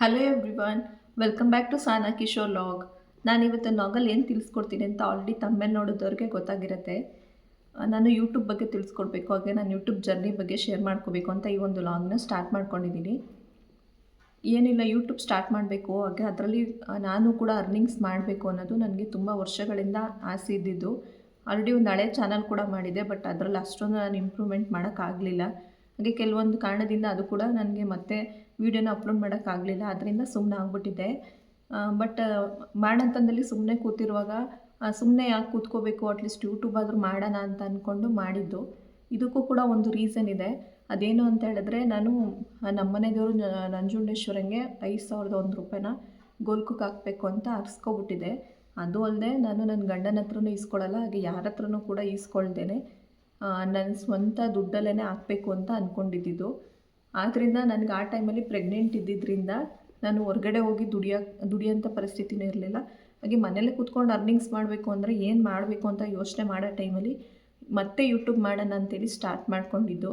Hello everyone welcome back to Sana Kishore log ನಾನು ಇವತ್ತು ಲಾಗಲ್ಲಿ ಏನು ತಿಳಿಸ್ಕೊಡ್ತೀನಿ ಅಂತ ಆಲ್ರೆಡಿ ತಮ್ಮೇಲೆ ನೋಡಿದವ್ರಿಗೆ ಗೊತ್ತಾಗಿರುತ್ತೆ. ನಾನು ಯೂಟ್ಯೂಬ್ ಬಗ್ಗೆ ತಿಳಿಸ್ಕೊಡ್ಬೇಕು, ಹಾಗೆ ನಾನು ಯೂಟ್ಯೂಬ್ ಜರ್ನಿ ಬಗ್ಗೆ ಶೇರ್ ಮಾಡ್ಕೋಬೇಕು ಅಂತ ಈ ಒಂದು ಲಾಗ್ನ ಸ್ಟಾರ್ಟ್ ಮಾಡ್ಕೊಂಡಿದ್ದೀನಿ. ಏನಿಲ್ಲ ಯೂಟ್ಯೂಬ್ ಸ್ಟಾರ್ಟ್ ಮಾಡಬೇಕು, ಹಾಗೆ ಅದರಲ್ಲಿ ನಾನು ಕೂಡ ಅರ್ನಿಂಗ್ಸ್ ಮಾಡಬೇಕು ಅನ್ನೋದು ನನಗೆ ತುಂಬ ವರ್ಷಗಳಿಂದ ಆಸೆ ಇದ್ದಿದ್ದು. ಆಲ್ರೆಡಿ ಒಂದು ಹಳೆ ಚಾನಲ್ ಕೂಡ ಮಾಡಿದೆ ಬಟ್ ಅದರಲ್ಲಿ ಅಷ್ಟೊಂದು ನಾನು ಇಂಪ್ರೂವ್ಮೆಂಟ್ ಮಾಡೋಕ್ಕಾಗಲಿಲ್ಲ ಹಾಗೆ ಕೆಲವೊಂದು ಕಾರಣದಿಂದ ಅದು ಕೂಡ ನನಗೆ ಮತ್ತೆ ವೀಡಿಯೋನ ಅಪ್ಲೋಡ್ ಮಾಡೋಕ್ಕಾಗಲಿಲ್ಲ ಅದರಿಂದ ಸುಮ್ಮನೆ ಆಗ್ಬಿಟ್ಟಿದ್ದೆ. ಬಟ್ ಮಾಡಂತಂದಲ್ಲಿ ಸುಮ್ಮನೆ ಕೂತಿರುವಾಗ ಸುಮ್ಮನೆ ಯಾಕೆ ಕೂತ್ಕೋಬೇಕು ಅಟ್ಲೀಸ್ಟ್ ಯೂಟ್ಯೂಬ್ ಆದರೂ ಮಾಡೋಣ ಅಂತ ಅಂದ್ಕೊಂಡು ಮಾಡಿದ್ದು. ಇದಕ್ಕೂ ಕೂಡ ಒಂದು ರೀಸನ್ ಇದೆ. ಅದೇನು ಅಂತ ಹೇಳಿದ್ರೆ, ನಾನು ನಮ್ಮ ಮನೆ ದೇವರು ನಂಜುಂಡೇಶ್ವರಂಗೆ ಐದು ಸಾವಿರದ ಒಂದು ರೂಪಾಯಿನ ಗೋಲ್ಕಕ್ಕೆ ಹಾಕಬೇಕು ಅಂತ ಅರ್ಸ್ಕೊಬಿಟ್ಟಿದೆ. ಅದು ಅಲ್ಲದೆ ನಾನು ನನ್ನ ಗಂಡನ ಹತ್ರನೂ ಈಸ್ಕೊಳ್ಳಲ್ಲ ಹಾಗೆ ಯಾರ ಹತ್ರನೂ ಕೂಡ ಈಸ್ಕೊಳ್ದೇನೆ. ನನ್ನ ಸ್ವಂತ ದುಡ್ಡಲ್ಲೇ ಹಾಕಬೇಕು ಅಂತ ಅಂದ್ಕೊಂಡಿದ್ದಿದ್ದು ಆದ್ದರಿಂದ ನನಗೆ ಆ ಟೈಮಲ್ಲಿ ಪ್ರೆಗ್ನೆಂಟ್ ಇದ್ದಿದ್ದರಿಂದ ನಾನು ಹೊರಗಡೆ ಹೋಗಿ ದುಡಿಯೋ ದುಡಿಯೋಂಥ ಪರಿಸ್ಥಿತಿನೂ ಇರಲಿಲ್ಲ. ಹಾಗೆ ಮನೇಲೆ ಕೂತ್ಕೊಂಡು ಅರ್ನಿಂಗ್ಸ್ ಮಾಡಬೇಕು ಅಂದರೆ ಏನು ಮಾಡಬೇಕು ಅಂತ ಯೋಚನೆ ಮಾಡೋ ಟೈಮಲ್ಲಿ ಮತ್ತೆ ಯೂಟ್ಯೂಬ್ ಮಾಡೋಣ ಅಂತೇಳಿ ಸ್ಟಾರ್ಟ್ ಮಾಡ್ಕೊಂಡಿದ್ದು.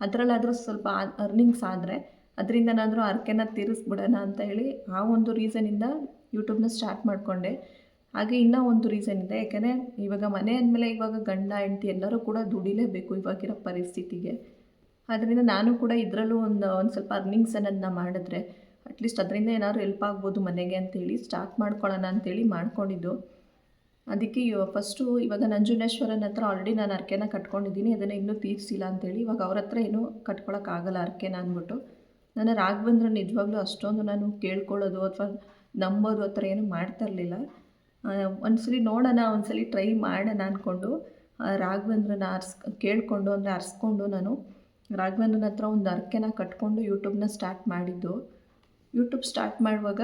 ಅದರಲ್ಲಾದರೂ ಸ್ವಲ್ಪ ಅರ್ನಿಂಗ್ಸ್ ಆದರೆ ಅದರಿಂದನಾದರೂ ಅರ್ಕೆನ ತೀರಿಸ್ಬಿಡೋಣ ಅಂತ ಹೇಳಿ ಆ ಒಂದು ರೀಸನಿಂದ ಯೂಟ್ಯೂಬ್ನ ಸ್ಟಾರ್ಟ್ ಮಾಡಿಕೊಂಡೆ. ಹಾಗೆ ಇನ್ನೂ ಒಂದು ರೀಸನ್ ಇದೆ. ಯಾಕೆಂದರೆ ಇವಾಗ ಮನೆ ಅಂದಮೇಲೆ ಇವಾಗ ಗಂಡ, ಹೆಂಡತಿ ಎಲ್ಲರೂ ಕೂಡ ದುಡಿಲೇಬೇಕು ಇವಾಗಿರೋ ಪರಿಸ್ಥಿತಿಗೆ. ಆದ್ದರಿಂದ ನಾನು ಕೂಡ ಇದರಲ್ಲೂ ಒಂದು ಒಂದು ಸ್ವಲ್ಪ ಅರ್ನಿಂಗ್ಸ್ ಅನ್ನೋದನ್ನ ಮಾಡಿದ್ರೆ ಅಟ್ಲೀಸ್ಟ್ ಅದರಿಂದ ಏನಾದರೂ ಹೆಲ್ಪ್ ಆಗ್ಬೋದು ಮನೆಗೆ ಅಂತೇಳಿ ಸ್ಟಾರ್ಟ್ ಮಾಡ್ಕೊಳ್ಳೋಣ ಅಂತೇಳಿ ಮಾಡ್ಕೊಂಡಿದ್ದು. ಅದಕ್ಕೆ ಫಸ್ಟು ಇವಾಗ ನಂಜುಂಡೇಶ್ವರನ ಹತ್ರ ಆಲ್ರೆಡಿ ನಾನು ಅರ್ಕೆನ ಕಟ್ಕೊಂಡಿದ್ದೀನಿ, ಅದನ್ನು ಇನ್ನೂ ತೀರಿಸಿಲ್ಲ ಅಂತೇಳಿ. ಇವಾಗ ಅವ್ರ ಹತ್ರ ಏನೂ ಕಟ್ಕೊಳಕ್ಕಾಗಲ್ಲ ಅರ್ಕೆನ ಅಂದ್ಬಿಟ್ಟು. ನನ್ನ ರಾಘವೇಂದ್ರ ನಿಜವಾಗ್ಲೂ ಅಷ್ಟೊಂದು ನಾನು ಕೇಳ್ಕೊಳ್ಳೋದು ಅಥವಾ ನಂಬೋದು ಆ ಥರ ಏನೂ ಮಾಡ್ತಾ ಇರಲಿಲ್ಲ. ಒಂದ್ಸಲಿ ನೋಡೋಣ, ಒಂದ್ಸಲಿ ಟ್ರೈ ಮಾಡೋಣ ಅಂದ್ಕೊಂಡು ರಾಘವೇಂದ್ರನ ಅರ್ಸ್ ಕೇಳಿಕೊಂಡು ಅಂದರೆ ಅರ್ಸ್ಕೊಂಡು ನಾನು ರಾಘವೇಂದ್ರನ ಹತ್ರ ಒಂದು ಅರ್ಕೆನ ಕಟ್ಕೊಂಡು ಯೂಟ್ಯೂಬ್ನ ಸ್ಟಾರ್ಟ್ ಮಾಡಿದ್ದು. ಯೂಟ್ಯೂಬ್ ಸ್ಟಾರ್ಟ್ ಮಾಡುವಾಗ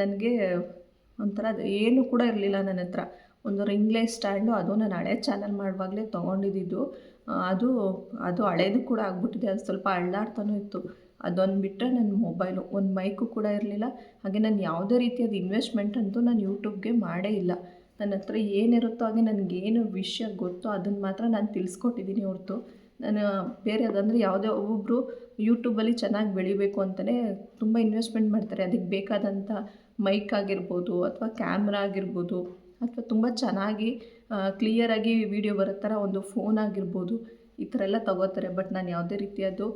ನನಗೆ ಒಂಥರ ಏನು ಕೂಡ ಇರಲಿಲ್ಲ ನನ್ನ ಹತ್ರ. ಒಂದು ರಿಂಗ್ಲೇ ಸ್ಟ್ಯಾಂಡು, ಅದು ನಾನು ಹಳೆ ಚಾನಲ್ ಮಾಡುವಾಗಲೇ ತೊಗೊಂಡಿದ್ದು. ಅದು ಅದು ಹಳೇದು ಕೂಡ ಆಗ್ಬಿಟ್ಟಿದೆ, ಅದು ಸ್ವಲ್ಪ ಅಳ್ಳಾಡ್ತಾನೂ ಇತ್ತು. ಅದೊಂದು ಬಿಟ್ಟರೆ ನನ್ನ ಮೊಬೈಲು, ಒಂದು ಮೈಕು ಕೂಡ ಇರಲಿಲ್ಲ. ಹಾಗೆ ನಾನು ಯಾವುದೇ ರೀತಿಯಾದ ಇನ್ವೆಸ್ಟ್ಮೆಂಟ್ ಅಂತೂ ನಾನು ಯೂಟ್ಯೂಬ್ಗೆ ಮಾಡೇ ಇಲ್ಲ. ನನ್ನ ಹತ್ರ ಏನಿರುತ್ತೋ ಹಾಗೆ ನನಗೇನು ವಿಷಯ ಗೊತ್ತೋ ಅದನ್ನು ಮಾತ್ರ ನಾನು ತಿಳಿಸ್ಕೊಟ್ಟಿದ್ದೀನಿ ಹೊರತು. ನಾನು ಬೇರೆ ಅದಂದರೆ ಯಾವುದೇ ಒಬ್ಬೊಬ್ಬರು ಯೂಟ್ಯೂಬಲ್ಲಿ ಚೆನ್ನಾಗಿ ಬೆಳಿಬೇಕು ಅಂತಲೇ ತುಂಬ ಇನ್ವೆಸ್ಟ್ಮೆಂಟ್ ಮಾಡ್ತಾರೆ. ಅದಕ್ಕೆ ಬೇಕಾದಂಥ ಮೈಕ್ ಆಗಿರ್ಬೋದು ಅಥವಾ ಕ್ಯಾಮ್ರಾ ಆಗಿರ್ಬೋದು ಅಥವಾ ತುಂಬ ಚೆನ್ನಾಗಿ ಕ್ಲಿಯರಾಗಿ ವಿಡಿಯೋ ಬರೋ ಥರ ಒಂದು ಫೋನ್ ಆಗಿರ್ಬೋದು ಈ ಥರ ಎಲ್ಲ ತಗೋತಾರೆ. ಬಟ್ ನಾನು ಯಾವುದೇ ರೀತಿಯದು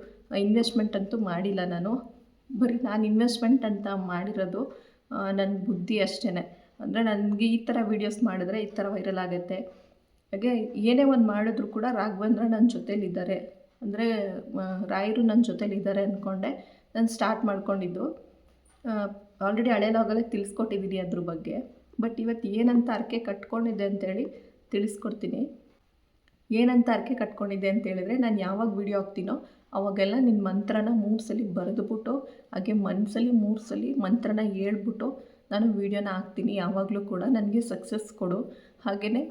ಇನ್ವೆಸ್ಟ್ಮೆಂಟ್ ಅಂತೂ ಮಾಡಿಲ್ಲ ನಾನು. ಬರೀ ನಾನು ಇನ್ವೆಸ್ಟ್ಮೆಂಟ್ ಅಂತ ಮಾಡಿರೋದು ನನ್ನ ಬುದ್ಧಿ ಅಷ್ಟೇ ಅಂದರೆ ನನಗೆ ಈ ಥರ ವೀಡಿಯೋಸ್ ಮಾಡಿದ್ರೆ ಈ ಥರ ವೈರಲ್ ಆಗುತ್ತೆ. ಹಾಗೆ ಏನೇ ಒಂದು ಮಾಡಿದ್ರು ಕೂಡ ರಾಘವೇಂದ್ರ ನನ್ನ ಜೊತೇಲಿದ್ದಾರೆ. ಅಂದರೆ ರಾಯರು ನನ್ನ ಜೊತೇಲಿದ್ದಾರೆ ಅಂದ್ಕೊಂಡೆ ನಾನು ಸ್ಟಾರ್ಟ್ ಮಾಡ್ಕೊಂಡಿದ್ದು. ಆಲ್ರೆಡಿ ಹಳೆ ಲಾಗಲ್ಲೇ ತಿಳಿಸ್ಕೊಟ್ಟಿದ್ದೀನಿ ಅದ್ರ ಬಗ್ಗೆ. ಬಟ್ ಇವತ್ತು ಏನಂತ ಅರ್ಕೆ ಕಟ್ಕೊಂಡಿದ್ದೆ ಅಂತೇಳಿ ತಿಳಿಸ್ಕೊಡ್ತೀನಿ. ಏನಂತ ಅರ್ಕೆ ಕಟ್ಕೊಂಡಿದ್ದೆ ಅಂತ ಹೇಳಿದ್ರೆ ನಾನು ಯಾವಾಗ ವೀಡಿಯೋ ಹಾಕ್ತೀನೋ, ಅವಾಗೆಲ್ಲ ನಿನ್ನ ಮಂತ್ರನ ಮೂರು ಸಲ ಬರೆದುಬಿಟ್ಟು, ಹಾಗೆ ಮನಸ್ಸಲ್ಲಿ ಮೂರು ಸಲ ಮಂತ್ರನ ಹೇಳ್ಬಿಟ್ಟು ನಾನು ವೀಡಿಯೋನ ಹಾಕ್ತೀನಿ ಯಾವಾಗಲೂ ಕೂಡ. ನನಗೆ ಸಕ್ಸಸ್ ಕೊಡು. ಹಾಗೆಯೇ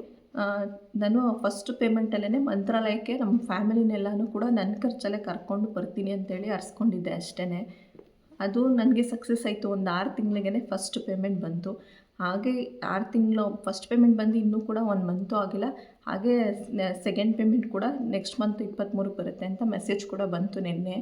ನಾನು ಫಸ್ಟ್ ಪೇಮೆಂಟಲ್ಲೇ ಮಂತ್ರಾಲಯಕ್ಕೆ ನಮ್ಮ ಫ್ಯಾಮಿಲಿನೆಲ್ಲನೂ ಕೂಡ ನನ್ನ ಖರ್ಚಲ್ಲೇ ಕರ್ಕೊಂಡು ಬರ್ತೀನಿ ಅಂತೇಳಿ ಅರ್ಸ್ಕೊಂಡಿದ್ದೆ ಅಷ್ಟೇ ಅದು ನನಗೆ ಸಕ್ಸಸ್ ಆಯಿತು. ಒಂದು ಆರು ತಿಂಗಳಿಗೆ ಫಸ್ಟ್ ಪೇಮೆಂಟ್ ಬಂತು. ಹಾಗೆ ಆರು ತಿಂಗಳು ಫಸ್ಟ್ ಪೇಮೆಂಟ್ ಬಂದು ಇನ್ನೂ ಕೂಡ ಒಂದು ಮಂತು ಆಗಿಲ್ಲ. ಹಾಗೆ ಸೆಕೆಂಡ್ ಪೇಮೆಂಟ್ ಕೂಡ ನೆಕ್ಸ್ಟ್ ಮಂತ್ ಇಪ್ಪತ್ತ್ಮೂರಕ್ಕೆ ಬರುತ್ತೆ ಅಂತ ಮೆಸೇಜ್ ಕೂಡ ಬಂತು ನಿನ್ನೆ.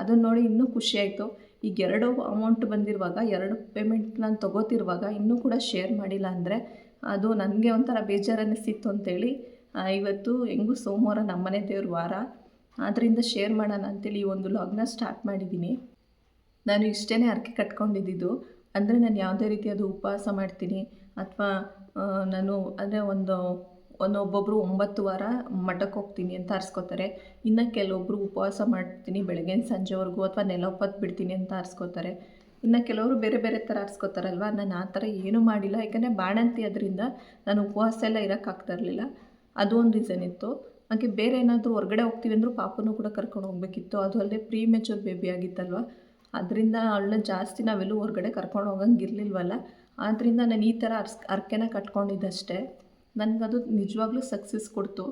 ಅದನ್ನು ನೋಡಿ ಇನ್ನೂ ಖುಷಿಯಾಯಿತು ಈಗ ಎರಡು ಅಮೌಂಟ್ ಬಂದಿರುವಾಗ, ಎರಡು ಪೇಮೆಂಟ್ ನಾನು ತೊಗೋತಿರುವಾಗ ಇನ್ನೂ ಕೂಡ ಶೇರ್ ಮಾಡಿಲ್ಲ ಅಂದರೆ ಅದು ನನಗೆ ಒಂಥರ ಬೇಜಾರು ಅನ್ನಿಸ್ತಿತ್ತು ಅಂತೇಳಿ ಇವತ್ತು ಹೆಂಗೂ ಸೋಮವಾರ ನಮ್ಮನೆ ದೇವ್ರ ವಾರ. ಆದ್ದರಿಂದ ಶೇರ್ ಮಾಡೋಣ ಅಂತೇಳಿ ಈ ಒಂದು ಲಾಗ್ನ ಸ್ಟಾರ್ಟ್ ಮಾಡಿದ್ದೀನಿ ನಾನು ಇಷ್ಟೇ ಹರಕೆ ಕಟ್ಕೊಂಡಿದ್ದು ಅಂದರೆ ನಾನು ಯಾವುದೇ ರೀತಿಯಾದ ಉಪವಾಸ ಮಾಡ್ತೀನಿ ಅಥವಾ ನಾನು ಅಂದರೆ ಒಂದು ಒಂದು ಒಬ್ಬೊಬ್ಬರು ಒಂಬತ್ತು ವಾರ ಮಠಕ್ಕೆ ಹೋಗ್ತೀನಿ ಅಂತ ಆರಿಸ್ಕೋತಾರೆ ಇನ್ನು ಕೆಲವೊಬ್ಬರು ಉಪವಾಸ ಮಾಡ್ತೀನಿ ಬೆಳಗ್ಗೆ ಸಂಜೆವರೆಗೂ ಅಥವಾ ನೆಲೊಪ್ಪತ್ತು ಬಿಡ್ತೀನಿ ಅಂತ ಅರ್ಸ್ಕೋತಾರೆ. ಇನ್ನು ಕೆಲವರು ಬೇರೆ ಬೇರೆ ಥರ ಆರಿಸ್ಕೋತಾರಲ್ವ ನಾನು ಆ ಥರ ಏನೂ ಮಾಡಿಲ್ಲ. ಯಾಕಂದರೆ ಬಾಣಂತಿ ಅದರಿಂದ ನಾನು ಉಪವಾಸ ಎಲ್ಲ ಇರೋಕ್ಕಾಗ್ತಾ ಇರಲಿಲ್ಲ. ಅದು ಒಂದು ರೀಸನ್ ಇತ್ತು. ಹಾಗೆ ಬೇರೆ ಏನಾದರೂ ಹೊರಗಡೆ ಹೋಗ್ತೀವಿ ಅಂದರೂ ಪಾಪನೂ ಕೂಡ ಕರ್ಕೊಂಡು ಹೋಗ್ಬೇಕಿತ್ತು. ಅದು ಅಲ್ಲದೆ ಪ್ರೀ ಮೆಚೂರ್ ಬೇಬಿ ಆಗಿತ್ತಲ್ವ? ಅದರಿಂದ ಅವಳನ್ನ ಜಾಸ್ತಿ ನಾವೆಲ್ಲೂ ಹೊರಗಡೆ ಕರ್ಕೊಂಡು ಹೋಗಂಗೆ ಇರಲಿಲ್ವಲ್ಲ? ಆದ್ದರಿಂದ ನಾನು ಈ ಥರ ಅರ್ಸ್ ಅರ್ಕೆನ ಕಟ್ಕೊಂಡಿದ್ದಷ್ಟೇ. ನನಗದು ನಿಜವಾಗ್ಲೂ ಸಕ್ಸಸ್ ಕೊಡ್ತು.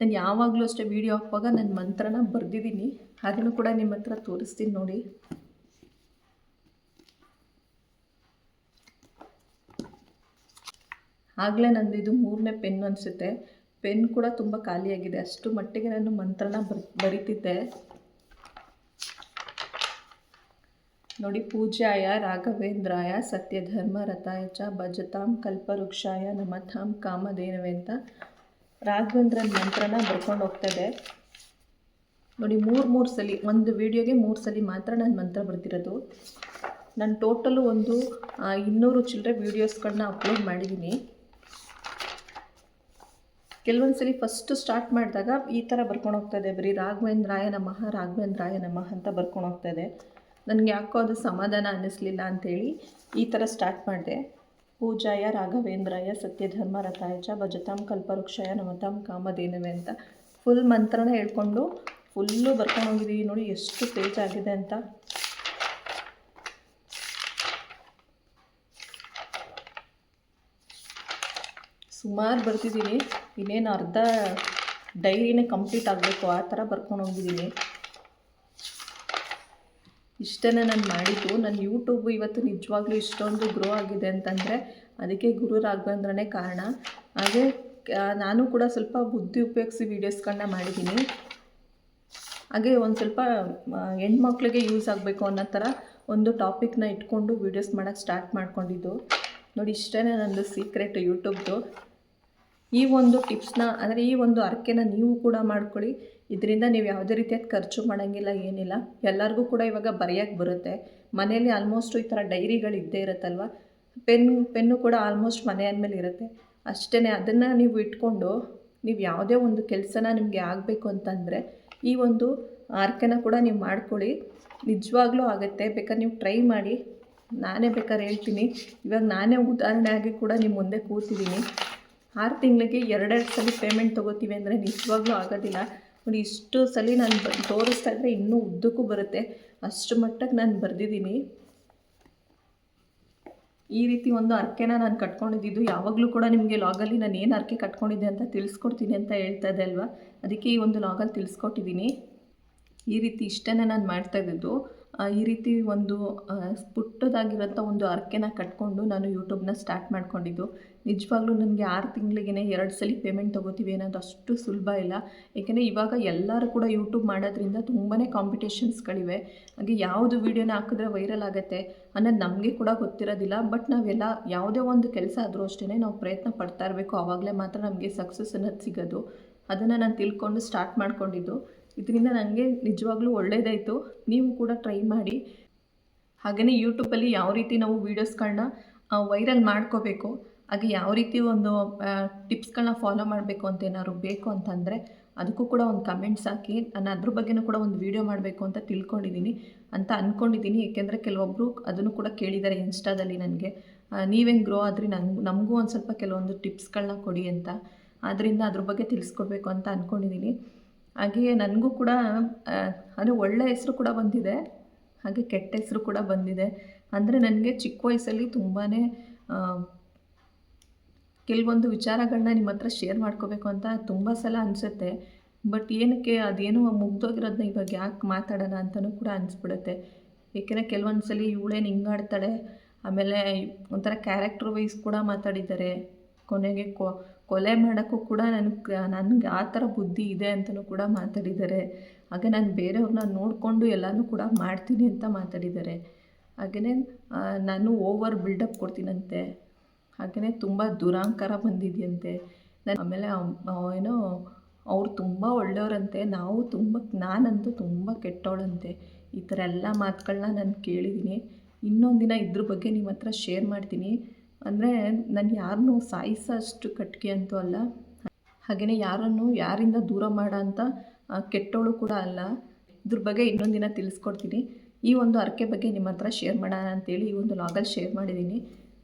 ನಾನು ಯಾವಾಗಲೂ ಅಷ್ಟೇ ವೀಡಿಯೋ ಹಾಕುವಾಗ ನನ್ನ ಮಂತ್ರನ ಬರೆದಿದ್ದೀನಿ. ಅದನ್ನು ಕೂಡ ನಿಮ್ಮ ಹತ್ರ ತೋರಿಸ್ತೀನಿ ನೋಡಿ. ಆಗಲೇ ನಂದು ಇದು ಮೂರನೇ ಪೆನ್ ಅನಿಸುತ್ತೆ. ಪೆನ್ ಕೂಡ ತುಂಬ ಖಾಲಿಯಾಗಿದೆ. ಅಷ್ಟು ಮಟ್ಟಿಗೆ ನಾನು ಮಂತ್ರನ ಬರ್, ಬರಿತಿದ್ದೆ. ನೋಡಿ, ಪೂಜ್ಯಾಯ ರಾಘವೇಂದ್ರಾಯ ಸತ್ಯಧರ್ಮ ರಥಾಯ ಚ ಭಜತಾಂ ಕಲ್ಪವೃಕ್ಷಾಯ ನಮತಾಂ ಕಾಮಧೇನವೇ ಅಂತ ರಾಘವೇಂದ್ರನ ಮಂತ್ರನ ಬರ್ಕೊಂಡು ಹೋಗ್ತದೆ ನೋಡಿ, ಮೂರು ಮೂರು ಸಲ, ಒಂದು ವೀಡಿಯೋಗೆ ಮೂರು ಸಲ ಮಾತ್ರ ನಾನು ಮಂತ್ರ ಬರ್ತಿರೋದು ನಾನು ಟೋಟಲು ಒಂದು ಇನ್ನೂರು ಚಿಲ್ಲರೆ ವೀಡಿಯೋಸ್ಗಳನ್ನ ಅಪ್ಲೋಡ್ ಮಾಡಿದ್ದೀನಿ. ಕೆಲವೊಂದು ಸಲ ಫಸ್ಟು ಸ್ಟಾರ್ಟ್ ಮಾಡಿದಾಗ ಈ ಥರ ಬರ್ಕೊಂಡು ಹೋಗ್ತದೆ ಬರೀ ರಾಘವೇಂದ್ರಾಯ ನಮಃ ರಾಘವೇಂದ್ರಾಯ ನಮಃ ಅಂತ ಬರ್ಕೊಂಡು ಹೋಗ್ತದೆ ನನಗೆ ಯಾಕೋ ಅದು ಸಮಾಧಾನ ಅನ್ನಿಸ್ಲಿಲ್ಲ ಅಂಥೇಳಿ ಈ ಥರ ಸ್ಟಾರ್ಟ್ ಮಾಡಿದೆ. ಪೂಜಾಯ, ರಾಘವೇಂದ್ರಾಯ, ಸತ್ಯಧರ್ಮ, ರಥಾಯಚ, ಭಜತಾಂ, ಕಲ್ಪವೃಕ್ಷಾಯ, ನಮತಾಂ, ಕಾಮಧೇನವೆ ಅಂತ ಫುಲ್ ಮಂತ್ರನ ಹೇಳ್ಕೊಂಡು ಫುಲ್ಲು ಬರ್ಕೊಂಡು ಹೋಗಿದ್ದೀವಿ ನೋಡಿ ಎಷ್ಟು ಪೇಜ್ ಆಗಿದೆ ಅಂತ. ಸುಮಾರು ಬರ್ತಿದ್ದೀನಿ ಇನ್ನೇನು ಅರ್ಧ ಡೈರಿನೇ ಕಂಪ್ಲೀಟ್ ಆಗಬೇಕು. ಆ ಥರ ಬರ್ಕೊಂಡು ಹೋಗಿದ್ದೀನಿ ಇಷ್ಟನ್ನು ನಾನು ಮಾಡಿದ್ದು. ನನ್ನ ಯೂಟ್ಯೂಬ್ ಇವತ್ತು ನಿಜವಾಗ್ಲೂ ಇಷ್ಟೊಂದು ಗ್ರೋ ಆಗಿದೆ ಅಂತಂದರೆ ಅದಕ್ಕೆ ಗುರು ಕಾರಣ. ಹಾಗೆ ನಾನು ಕೂಡ ಸ್ವಲ್ಪ ಬುದ್ಧಿ ಉಪಯೋಗಿಸಿ ವೀಡಿಯೋಸ್ಗಳನ್ನ ಮಾಡಿದ್ದೀನಿ ಹಾಗೆ ಒಂದು ಸ್ವಲ್ಪ ಹೆಣ್ಮಕ್ಳಿಗೆ ಯೂಸ್ ಆಗಬೇಕು ಅನ್ನೋ ಥರ ಒಂದು ಟಾಪಿಕ್ನ ಇಟ್ಕೊಂಡು ವೀಡಿಯೋಸ್ ಮಾಡೋಕ್ಕೆ ಸ್ಟಾರ್ಟ್ ಮಾಡ್ಕೊಂಡಿದ್ದು. ನೋಡಿ ಇಷ್ಟೇ ನನ್ನದು ಸೀಕ್ರೆಟ್ ಯೂಟ್ಯೂಬ್ದು ಈ ಒಂದು ಟಿಪ್ಸ್ನ ಅಂದರೆ ಈ ಒಂದು ಅರ್ಕೆನ ನೀವು ಕೂಡ ಮಾಡ್ಕೊಳ್ಳಿ. ಇದರಿಂದ ನೀವು ಯಾವುದೇ ರೀತಿಯಾದ ಖರ್ಚು ಮಾಡೋಂಗಿಲ್ಲ, ಏನಿಲ್ಲ. ಎಲ್ಲರಿಗೂ ಕೂಡ ಇವಾಗ ಬರೆಯೋಕ್ಕೆ ಬರುತ್ತೆ. ಮನೆಯಲ್ಲಿ ಆಲ್ಮೋಸ್ಟು ಈ ಥರ ಡೈರಿಗಳು ಇದ್ದೇ ಇರುತ್ತಲ್ವ? ಪೆನ್, ಪೆನ್ನು ಕೂಡ ಆಲ್ಮೋಸ್ಟ್ ಮನೆ ಅಂದಮೇಲೆ ಇರುತ್ತೆ. ಅಷ್ಟೇ ಅದನ್ನು ನೀವು ಇಟ್ಕೊಂಡು ನೀವು ಯಾವುದೇ ಒಂದು ಕೆಲಸನ ನಿಮಗೆ ಆಗಬೇಕು ಅಂತಂದರೆ ಈ ಒಂದು ಆರ್ಕೆನ ಕೂಡ ನೀವು ಮಾಡ್ಕೊಳ್ಳಿ. ನಿಜವಾಗ್ಲೂ ಆಗುತ್ತೆ. ಬೇಕಾದ್ರೆ ನೀವು ಟ್ರೈ ಮಾಡಿ. ನಾನೇ ಬೇಕಾದ್ರೆ ಹೇಳ್ತೀನಿ. ಇವಾಗ ನಾನೇ ಉದಾಹರಣೆ ಆಗಿ ಕೂಡ ನಿಮ್ಮ ಮುಂದೆ ಕೂತಿದ್ದೀನಿ. ಆರು ತಿಂಗಳಿಗೆ ಎರಡೆರಡು ಸಲ ಪೇಮೆಂಟ್ ತೊಗೋತೀವಿ ಅಂದರೆ ನಿಜವಾಗ್ಲೂ ಆಗೋದಿಲ್ಲ. ನೋಡಿ, ಇಷ್ಟು ಸಲ ನಾನು ಬ, ತೋರಿಸ್ತಾ ಇದ್ದರೆ ಇನ್ನೂ ಉದ್ದಕ್ಕೂ ಬರುತ್ತೆ. ಅಷ್ಟು ಮಟ್ಟಕ್ಕೆ ನಾನು ಬರೆದಿದ್ದೀನಿ. ಈ ರೀತಿ ಒಂದು ಅರ್ಕೆನ ನಾನು ಕಟ್ಕೊಂಡಿದ್ದು, ಯಾವಾಗಲೂ ಕೂಡ ನಿಮಗೆ ಲಾಗಲ್ಲಿ ನಾನು ಏನು ಅರ್ಕೆ ಕಟ್ಕೊಂಡಿದ್ದೆ ಅಂತ ತಿಳಿಸ್ಕೊಡ್ತೀನಿ ಅಂತ ಹೇಳ್ತಾ ಇದೆ ಅಲ್ವಾ? ಅದಕ್ಕೆ ಈ ಒಂದು ಲಾಗಲ್ಲಿ ತಿಳಿಸ್ಕೊಟ್ಟಿದ್ದೀನಿ. ಈ ರೀತಿ ಇಷ್ಟೇ ನಾನು ಮಾಡ್ತಾ ಇದ್ದಿದ್ದು. ಈ ರೀತಿ ಒಂದು ಪುಟ್ಟದಾಗಿರೋಂಥ ಒಂದು ಅರ್ಕೆನ ಕಟ್ಕೊಂಡು ನಾನು ಯೂಟ್ಯೂಬ್ನ ಸ್ಟಾರ್ಟ್ ಮಾಡ್ಕೊಂಡಿದ್ದು. ನಿಜವಾಗ್ಲೂ ನನಗೆ ಆರು ತಿಂಗಳಿಗೆ ಎರಡು ಸಲ ಪೇಮೆಂಟ್ ತೊಗೋತೀವಿ ಅನ್ನೋದು ಅಷ್ಟು ಸುಲಭ ಇಲ್ಲ. ಏಕೆಂದರೆ ಇವಾಗ ಎಲ್ಲರೂ ಕೂಡ ಯೂಟ್ಯೂಬ್ ಮಾಡೋದ್ರಿಂದ ತುಂಬಾ ಕಾಂಪಿಟೇಷನ್ಸ್ಗಳಿವೆ. ಹಾಗೆ ಯಾವುದು ವೀಡಿಯೋನ ಹಾಕಿದ್ರೆ ವೈರಲ್ ಆಗುತ್ತೆ ಅನ್ನೋದು ನಮಗೆ ಕೂಡ ಗೊತ್ತಿರೋದಿಲ್ಲ. ಬಟ್ ನಾವೆಲ್ಲ ಯಾವುದೇ ಒಂದು ಕೆಲಸ ಆದರೂ ಅಷ್ಟೇ ನಾವು ಪ್ರಯತ್ನ ಪಡ್ತಾ ಇರಬೇಕು. ಆವಾಗಲೇ ಮಾತ್ರ ನಮಗೆ ಸಕ್ಸಸ್ ಅನ್ನೋದು ಸಿಗೋದು. ಅದನ್ನು ನಾನು ತಿಳ್ಕೊಂಡು ಸ್ಟಾರ್ಟ್ ಮಾಡ್ಕೊಂಡಿದ್ದು. ಇದರಿಂದ ನನಗೆ ನಿಜವಾಗ್ಲೂ ಒಳ್ಳೆಯದಾಯಿತು ನೀವು ಕೂಡ ಟ್ರೈ ಮಾಡಿ. ಹಾಗೆಯೇ ಯೂಟ್ಯೂಬಲ್ಲಿ ಯಾವ ರೀತಿ ನಾವು ವೀಡಿಯೋಸ್ಗಳನ್ನ ವೈರಲ್ ಮಾಡ್ಕೋಬೇಕು, ಹಾಗೆ ಯಾವ ರೀತಿ ಒಂದು ಟಿಪ್ಸ್ಗಳನ್ನ ಫಾಲೋ ಮಾಡಬೇಕು ಅಂತ ಏನಾದ್ರು ಬೇಕು ಅಂತಂದರೆ, ಅದಕ್ಕೂ ಕೂಡ ಒಂದು ಕಮೆಂಟ್ಸ್ ಹಾಕಿ, ನಾನು ಅದ್ರ ಬಗ್ಗೆನೂ ಕೂಡ ಒಂದು ವೀಡಿಯೋ ಮಾಡಬೇಕು ಅಂತ ತಿಳ್ಕೊಂಡಿದ್ದೀನಿ ಅಂತ ಅಂದ್ಕೊಂಡಿದ್ದೀನಿ ಏಕೆಂದರೆ ಕೆಲವೊಬ್ಬರು ಅದನ್ನು ಕೂಡ ಕೇಳಿದ್ದಾರೆ ಇನ್ಸ್ಟಾದಲ್ಲಿ ನನಗೆ. ನೀವೇನು ಗ್ರೋ ಆದರೆ ನಂಗೆ, ನಮಗೂ ಒಂದು ಸ್ವಲ್ಪ ಕೆಲವೊಂದು ಟಿಪ್ಸ್ಗಳನ್ನ ಕೊಡಿ ಅಂತ. ಆದ್ದರಿಂದ ಅದ್ರ ಬಗ್ಗೆ ತಿಳಿಸ್ಕೊಡ್ಬೇಕು ಅಂತ ಅಂದ್ಕೊಂಡಿದ್ದೀನಿ ಹಾಗೆಯೇ ನನಗೂ ಕೂಡ ಅಂದರೆ ಒಳ್ಳೆ ಹೆಸರು ಕೂಡ ಬಂದಿದೆ. ಹಾಗೆ ಕೆಟ್ಟ ಹೆಸರು ಕೂಡ ಬಂದಿದೆ. ಅಂದರೆ ನನಗೆ ಚಿಕ್ಕ ವಯಸ್ಸಲ್ಲಿ ತುಂಬಾ ಕೆಲವೊಂದು ವಿಚಾರಗಳನ್ನ ನಿಮ್ಮ ಹತ್ರ ಶೇರ್ ಮಾಡ್ಕೋಬೇಕು ಅಂತ ತುಂಬ ಸಲ ಅನಿಸುತ್ತೆ. ಬಟ್ ಏನಕ್ಕೆ, ಅದೇನೋ ಮುಗ್ದೋಗಿರೋದನ್ನ ಇವಾಗ ಯಾಕೆ ಮಾತಾಡೋಣ ಅಂತಲೂ ಕೂಡ ಅನಿಸ್ಬಿಡುತ್ತೆ. ಏಕೆಂದರೆ ಕೆಲವೊಂದು ಸಲ ಇವಳೇನು ಹಿಂಗಾಡ್ತಾಳೆ ಆಮೇಲೆ ಒಂಥರ ಕ್ಯಾರೆಕ್ಟರ್ ವೈಸ್ ಕೂಡ ಮಾತಾಡಿದ್ದಾರೆ. ಕೊನೆಗೆ ಕೊಲೆ ಮಾಡೋಕ್ಕೂ ಕೂಡ ನನಗೆ ನನಗೆ ಆ ಥರ ಬುದ್ಧಿ ಇದೆ ಅಂತಲೂ ಕೂಡ ಮಾತಾಡಿದ್ದಾರೆ. ಹಾಗೆ ನಾನು ಬೇರೆಯವ್ರನ್ನ ನೋಡಿಕೊಂಡು ಎಲ್ಲನೂ ಕೂಡ ಮಾಡ್ತೀನಿ ಅಂತ ಮಾತಾಡಿದ್ದಾರೆ. ಹಾಗೆಯೇ ನಾನು ಓವರ್ ಬಿಲ್ಡಪ್ ಕೊಡ್ತೀನಂತೆ. ಹಾಗೆಯೇ ತುಂಬ ದುರಾಂಕಾರ ಬಂದಿದೆಯಂತೆ. ನಾನು, ಆಮೇಲೆ ಏನೋ, ಅವ್ರು ತುಂಬ ಒಳ್ಳೆಯವರಂತೆ, ನಾವು ತುಂಬ, ನಾನಂತೂ ತುಂಬ ಕೆಟ್ಟವಳಂತೆ. ಈ ಥರ ಎಲ್ಲ ಮಾತುಗಳನ್ನ ನಾನು ಕೇಳಿದ್ದೀನಿ. ಇನ್ನೊಂದು ದಿನ ಇದ್ರ ಬಗ್ಗೆ ನಿಮ್ಮ ಹತ್ರ ಶೇರ್ ಮಾಡ್ತೀನಿ. ಅಂದರೆ ನಾನು ಯಾರನ್ನೂ ಸಾಯಿಸೋ ಅಷ್ಟು ಕಟ್ಗೆ ಅಂತೂ ಅಲ್ಲ. ಹಾಗೆಯೇ ಯಾರನ್ನು ಯಾರಿಂದ ದೂರ ಮಾಡೋ ಅಂತ ಕೆಟ್ಟವಳು ಕೂಡ ಅಲ್ಲ. ಇದ್ರ ಬಗ್ಗೆ ಇನ್ನೊಂದು ದಿನ ತಿಳಿಸ್ಕೊಡ್ತೀನಿ. ಈ ಒಂದು ಅರ್ಕೆ ಬಗ್ಗೆ ನಿಮ್ಮ ಹತ್ರ ಶೇರ್ ಮಾಡೋಣ ಅಂತೇಳಿ ಈ ಒಂದು ಲಾಗಲ್ಲಿ ಶೇರ್ ಮಾಡಿದ್ದೀನಿ.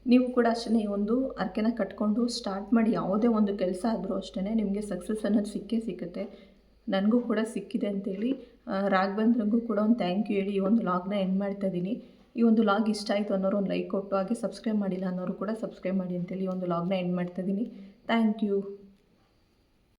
ನೀವು ಕೂಡ ಅಷ್ಟೇ ಈ ಒಂದು ಅರ್ಕೆನ ಕಟ್ಕೊಂಡು ಸ್ಟಾರ್ಟ್ ಮಾಡಿ ಯಾವುದೇ ಒಂದು ಕೆಲಸ ಆದರೂ ಅಷ್ಟೇ ನಿಮಗೆ ಸಕ್ಸಸ್ ಅನ್ನೋದು ಸಿಕ್ಕೇ ಸಿಗುತ್ತೆ ನನಗೂ ಕೂಡ ಸಿಕ್ಕಿದೆ ಅಂತೇಳಿ ರಾಘವೇಂದ್ರಂಗೂ ಕೂಡ ಒಂದು ಥ್ಯಾಂಕ್ ಯು ಹೇಳಿ ಈ ಒಂದು ಲಾಗ್ನ ಎಂಡ್ ಮಾಡ್ತಾ ಇದ್ದೀನಿ ಈ ಒಂದು ಲಾಗ್ ಇಷ್ಟ ಆಯಿತು ಅನ್ನೋರು ಒಂದು ಲೈಕ್ ಕೊಟ್ಟು ಹಾಗೆ ಸಬ್ಸ್ಕ್ರೈಬ್ ಮಾಡಿಲ್ಲ ಅನ್ನೋರು ಕೂಡ ಸಬ್ಸ್ಕ್ರೈಬ್ ಮಾಡಿ ಅಂತೇಳಿ ಒಂದು ಲಾಗ್ನ ಎಂಡ್ ಮಾಡ್ತಾ ಇದ್ದೀನಿ. Thank you